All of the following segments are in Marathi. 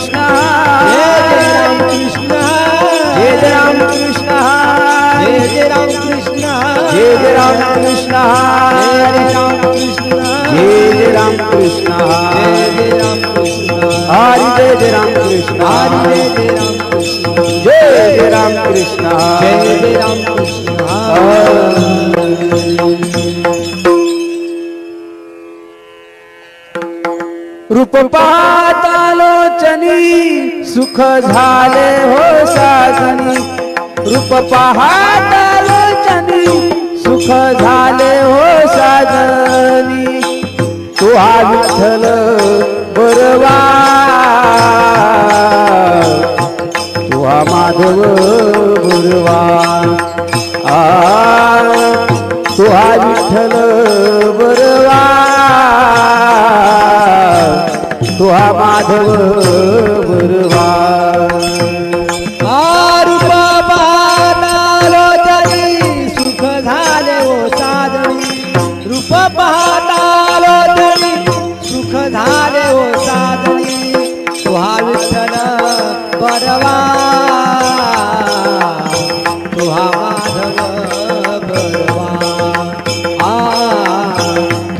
कृष्ण जय राम कृष्ण जय जय राम कृष्ण जय रूप पाहतालोचनी सुख झाले हो साजनी रूप पाहतालोचनी सुख झाले हो साजनी तू हा विठ्ठल बरवा. तू हा माधव बरवा. आ तू हा विठ्ठल बरवा. तू हा माधव गुरुवा सुख झाले ओ साधनी रूप पाहतालो सुख झाले ओ साधनी तुहा विठ्ठल तुहा माधव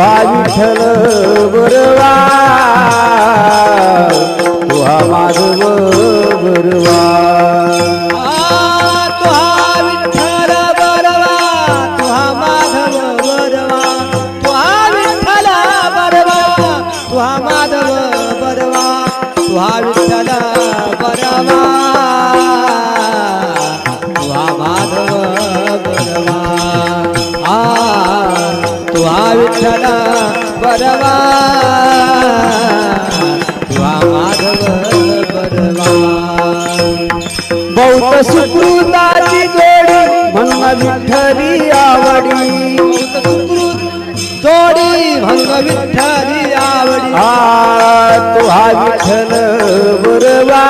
तू विठ्ठल बरवा. बरवा तुहा विठ्ठल बरवा तुहा माधव बरवा. माधव बरवा. तुहा विठ्ठल बरवा. विठ्ठल बरवा. तुहा माधव बरवा. बौद्ध सुकृताची जोडी भंग विठ्ठली आवडी. जोडी भंग विठ्ठली आवडी. हा तुहा विठ्ठल बरवा.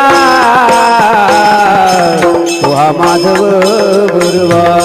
तुहा माधव बरवा.